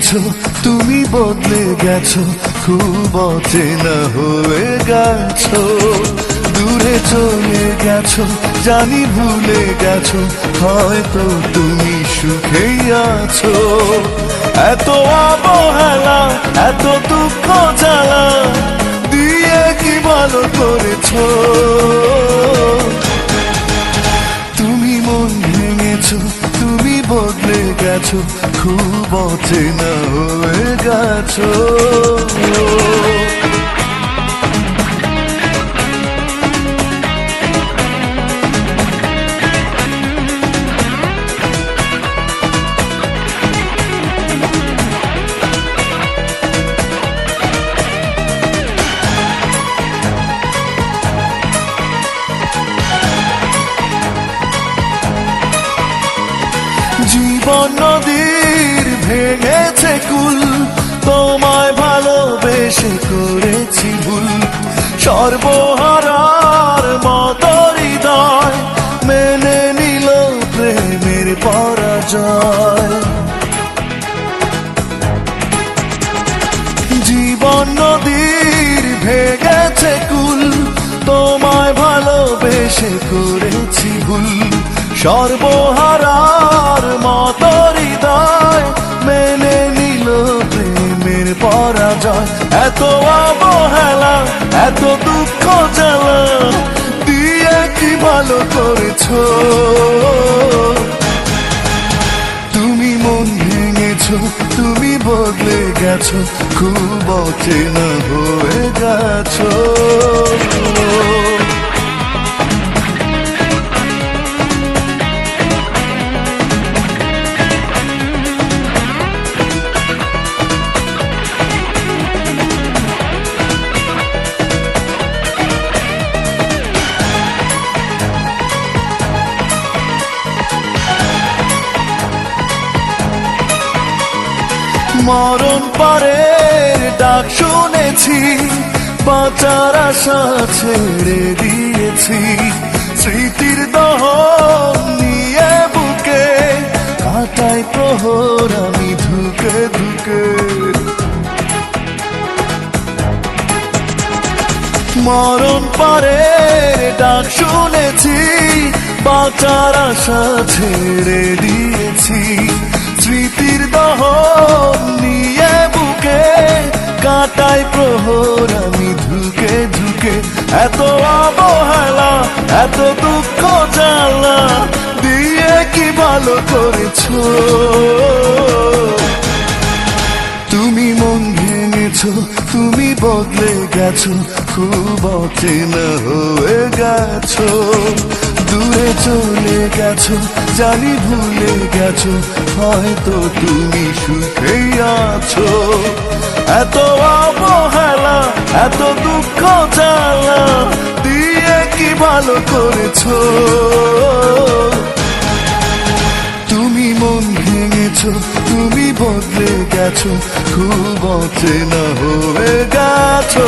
ভেঙেছো তুমি বদলে গেছো খুব অচেনা হয়ে গেছো। দূরে চলে গেছো, জানি ভুলে গেছো, হয়তো তুমি সুখেই আছো। এত অবহেলা, এত দুঃখ জ্বালা, দিয়ে কি ভালো করেছ? তুমি মন ভেঙেছো গেছো খুব অচেনা হয়ে গেছো। জীবন নদীর ভেঙেছে কুল, তোমায় ভালোবেসে করেছি ভুল। সর্বহারার মত হৃদয় মেনে নিল প্রেমের পরাজয়। জীবন নদীর ভেঙেছে কুল, তোমায় ভালোবেসে করেছি ভুল। সর্বহারার অবহেলা, এত দুঃখ জ্বালা দিয়ে কি ভালো করেছ? তুমি মন ভেঙেছ, তুমি বদলে গেছো, খুব অচেনা হয়ে গেছো মরণ পরের ডাক শুনেছি, বাঁচার আশা ছেড়ে দিয়েছি। স্মৃতির দহ নিয়ে বুকে কাটাই প্রহর আমি ধুকে ধুকে মরণ পারে, ডাক শুনেছি, বাঁচার আশা ছেড়ে দিয়েছি। প্রহর আমি ধুকে ধুকে এত অবহেলা, এত দুঃখ জ্বালা, দিয়ে কি ভালো করেছ? তুমি মন ভেঙেছো, তুমি বদলে গেছো, খুব অচেনা হয়ে গেছো। দূরে চলে গেছো, জানি ভুলে গেছো, হয়তো তুমি সুখেই আছো। এত এত দুঃখ জ্বালা দিয়ে কি ভালো করেছ? তুমি মন ভেঙেছ, তুমি বদলে গেছো, খুব অচেনা হয়ে গেছো।